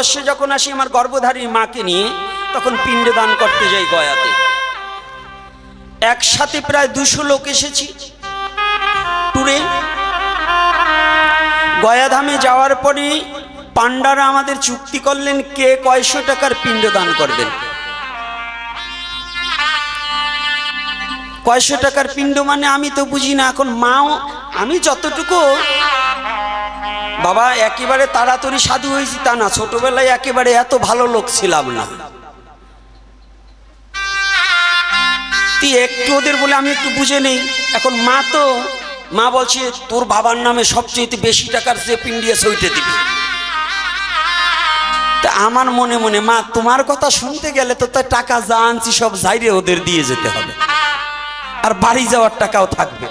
ভারতবর্ষে যখন আসি আমার গর্ভধারী মাকে নিয়ে, তখন পিণ্ডদান করতে যাই গয়াতে। একসাথে প্রায় দুশো লোক এসেছি। ট্যুরে। গয়াধামে যাওয়ার পরে পাণ্ডারা আমাদের চুক্তি করলেন কে কয়শো টাকার পিণ্ডদান করবেন। কয়শো টাকার পিণ্ড মানে আমি তো বুঝি না, এখন মাও, আমি যতটুকু বাবা, একেবারে তাড়াতাড়ি সাধু হয়েছি তা না, ছোটবেলায় একেবারে এত ভালো লোক ছিলাম না। তুই একটু ওদের বলে আমি একটু বুঝে নেই। এখন মা তো, মা বলছে, তোর বাবার নামে সবচেয়ে বেশি টাকার যে পিন্ডিয়া সইটে দিবি। তা আমার মনে মনে, মা, তোমার কথা শুনতে গেলে তো তার টাকা যা আনছি সব যাইরে ওদের দিয়ে যেতে হবে। আর বাড়ি যাওয়ার টাকাও থাকবে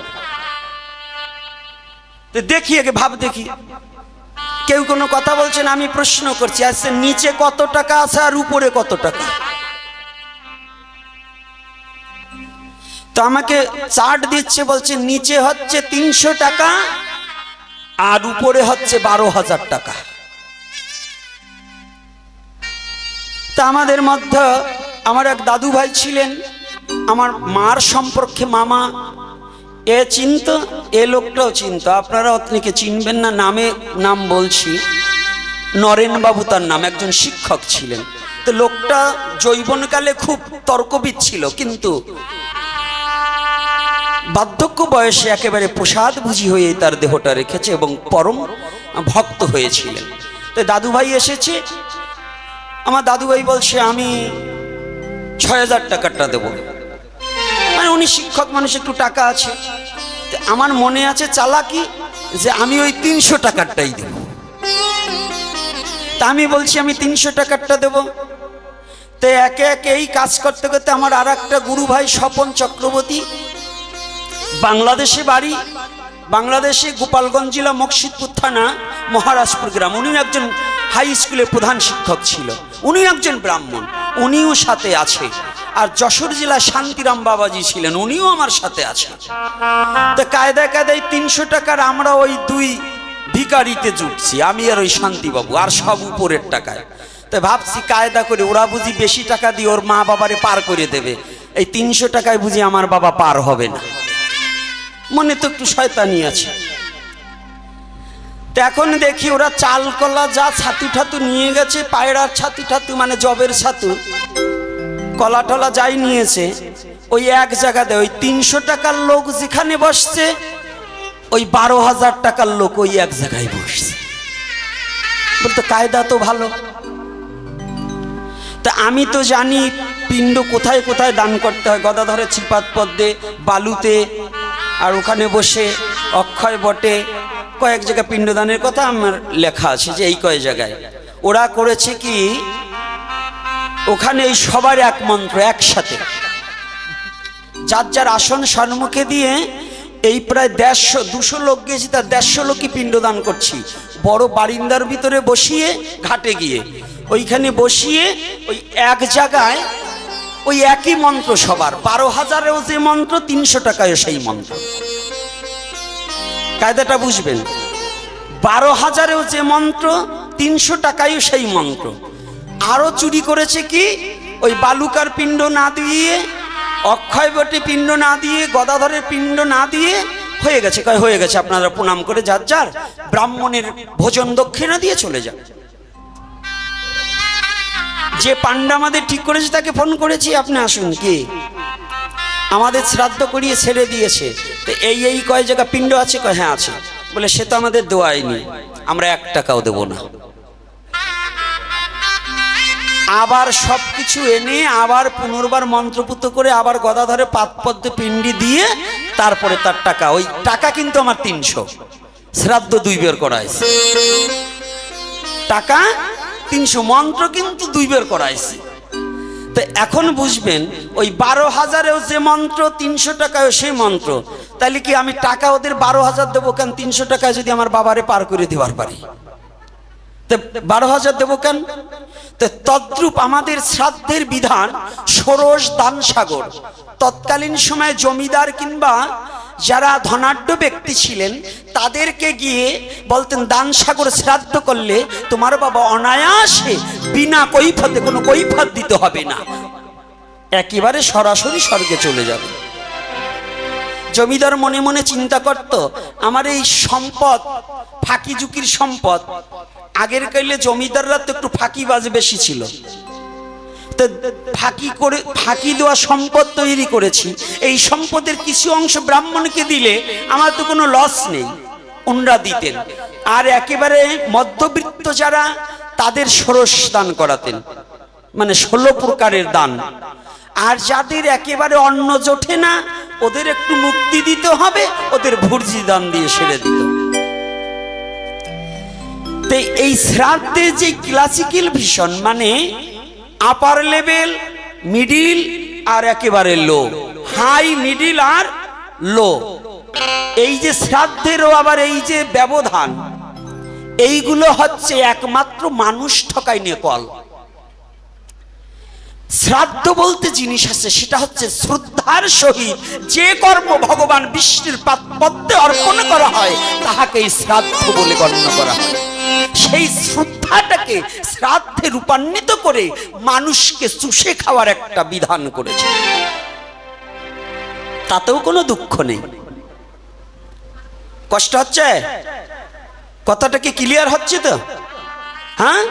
দেখি, আগে ভাব দেখি। কেউ কোনো কথা বলছেন আমি প্রশ্ন করছি আচ্ছা নিচে কত টাকা আছে আর উপরে কত টাকা? তো আমাকে চার্ট দিচ্ছে, বলছে, নিচে হচ্ছে তিনশো টাকা আর উপরে হচ্ছে বারো হাজার টাকা। তা আমাদের মধ্যে, আমার এক দাদু ভাই ছিলেন, আমার মার সম্পর্কে মামা এ চিনত এ লোকটাও চিনত। আপনারা অতনিকে চিনবেন না, নামে নাম বলছি। নরেন বাবু তার নাম, একজন শিক্ষক ছিলেন। তো লোকটা যৌবনকালে খুব তর্কবিদ ছিল, কিন্তু বার্ধক্য বয়সে একেবারে প্রসাদ বুঝি হয়ে তার দেহটা রেখেছে এবং পরম ভক্ত হয়েছিলেন। তো দাদু ভাই এসেছে। আমার দাদু ভাই বলছে, আমি ছয় হাজার টাকাটা দেবো। মানে উনি শিক্ষক মানুষ, একটু টাকা আছে। আমার মনে আছে চালাকি যে আমি ওই তিনশো টাকারটাই দেব। তা আমি বলছি, আমি তিনশো টাকারটা দেব। তো একে একে এই কাজ করতে করতে আমার আর একটা গুরু ভাই স্বপন চক্রবর্তী, বাংলাদেশে বাড়ি, বাংলাদেশে গোপালগঞ্জ জেলা মকসিদপুর থানা, মহারাজপুর গ্রাম। উনি একজন হাই স্কুলের প্রধান শিক্ষক ছিল। উনি একজন ব্রাহ্মণ। উনিও সাথে আছে। আর যশোর জেলা শান্তিরাম বাবাজি ছিলেন, উনিও আমার সাথে আছে তো কায়দায় কায়দায় তিনশো টাকার আমরা ওই দুই ভিকারিতে জুটছি, আমি আর ওই শান্তিবাবু, আর সব উপরের টাকায়। তো ভাবছি কায়দা করে, ওরা বুঝি বেশি টাকা দিয়ে ওর মা বাবারে পার করে দেবে। এই তিনশো টাকায় বুঝি আমার বাবা পার হবে না। মনে তো একটু শয়তানি আছে। এখন দেখি ওরা চাল কলা যা ছাতু ঠাতু নিয়ে গেছে, পায়রার ছাতু ঠাতু মানে জবের ছাতু। কলা টলা যাই নিয়েছে, ওই এক জায়গাতে ওই তিনশো টাকার লোক যেখানে বসছে, ওই বারো হাজার টাকার লোক ওই এক জায়গায় বসছে। বলতো, কায়দা তো ভালো। তা আমি তো জানি পিণ্ড কোথায় কোথায় দান করতে হয়, গদাধরের ছিপাত পদ্মে, বালুতে, আর ওখানে বসে অক্ষয় বটে, কয়েক জায়গায় পিণ্ডদানের কথা আমার লেখা আছে যে এই কয়েক জায়গায়। ওরা করেছে কি ওখানে এই সবার এক মন্ত্র একসাথে। যার যার আসন সম্মুখে দিয়ে এই প্রায় দেড়শো, দুশো লোক গেছি তার দেড়শো লোকই পিণ্ডদান করছি। বড় বারিন্দার ভিতরে বসিয়ে ঘাটে গিয়ে, ওইখানে বসিয়ে ওই এক জায়গায় ওই একই মন্ত্র সবার। বারো হাজারেও যে মন্ত্র, তিনশো টাকায়ও সেই মন্ত্র। কায়দাটা বুঝবেন? বারো হাজারেও যে মন্ত্র, তিনশো টাকায়ও সেই মন্ত্র। আরও চুরি করেছে কি? ওই বালুকার পিণ্ড না দিয়ে, অক্ষয় বটে পিণ্ড না দিয়ে, গদাধরের পিণ্ড না দিয়ে হয়ে গেছে। কয়, হয়ে গেছে, আপনারা প্রণাম করে যার যার ব্রাহ্মণের ভোজন দক্ষিণা দিয়ে চলে যান। যে পাণ্ডা আমাদের ঠিক করেছে, তাকে ফোন করেছি, আপনি আসুন কি? আমাদের শ্রাদ্ধ করিয়ে ছেড়ে দিয়েছে। তো এই এই কয় জায়গা পিণ্ড আছে? কয় হ্যাঁ আছে। বলে, সে তো আমাদের দেওয়াইনি আমরা এক টাকাও দেবো না। আবার সব কিছু এনে আবার পুনর্বার মন্ত্রপুত করে আবার গদাধরে পাত পদ্মে পিণ্ডি দিয়ে তারপরে তার টাকা। ওই টাকা কিন্তু আমার তিনশো। শ্রাদ্ধ দুই বের করা হয়েছে টাকা তিনশো, মন্ত্র কিন্তু দুই বের করা হয়েছে তো এখন বুঝবেন, ওই বারো হাজারেও যে মন্ত্র, তিনশো টাকায়ও সেই মন্ত্র। তাহলে কি আমি টাকা ওদের বারো হাজার দেবো কেন? তিনশো টাকায় যদি আমার বাবারে পার করে দেওয়ার পারি। বারো হাজার দেবো কেন? তদ্রূপ আমাদের শ্রাদ্ধের বিধান ষোড়শ দান সাগর তৎকালীন সময়ে জমিদার কিংবা যারা ধনাঢ্য ব্যক্তি ছিলেন, তাদেরকে গিয়ে বলতেন দান সাগর শ্রাদ্ধ করলে তোমার বাবা অনায়াসে বিনা কৈফতে, কোনো কৈফত দিতে হবে না। একেবারে সরাসরি স্বর্গে চলে যাবে। জমিদার মনে মনে চিন্তা করত, আমার এই সম্পদ ফাঁকি ঝুঁকির সম্পদ আগের কালে জমিদাররা তো একটু ফাঁকিবাজ বেশি ছিল। তো ফাঁকি করে, ফাঁকি দেওয়া সম্পদ তৈরি করেছি। এই সম্পদের কিছু অংশ ব্রাহ্মণকে দিলে আমার তো কোনো লস নেই ওনরা দিতেন। আর একেবারে মধ্যবিত্ত যারা, তাদের ষোড়শ দান করাতেন মানে ষোলো প্রকারের দান। আর যাদের একেবারে অন্ন জোটে না, ওদের একটু মুক্তি দিতে হবে, ওদের ভুর্জি দান দিয়ে সেরে দিত তো এই শ্রাদ্ধের যে ক্লাসিক্যাল ভিশন মানে আপার লেভেল মিডিল আর একেবারে লো হাই মিডিল আর লো এই যে শ্রাদ্ধেরও আবার এই যে ব্যবধান, এইগুলো হচ্ছে একমাত্র মানুষ ঠকাই নেপাল শ্রাদ্ধ বলতে জিনিস আছে, সেটা হচ্ছে শ্রদ্ধার সহিত যে কর্ম ভগবান বিষ্ণুর পাদ- পদ্মে অর্পণ করা হয়, তাহাকেই শ্রাদ্ধ বলে গণ্য করা হয়। সেই শ্রদ্ধাটাকে শ্রাদ্ধে রূপান্বিত করে মানুষকে চুষে খাওয়ার একটা বিধান করেছে। তাতেও কোনো দুঃখ নেই। কষ্ট হচ্ছে? কথাটা কি ক্লিয়ার হচ্ছে তো? হ্যাঁ?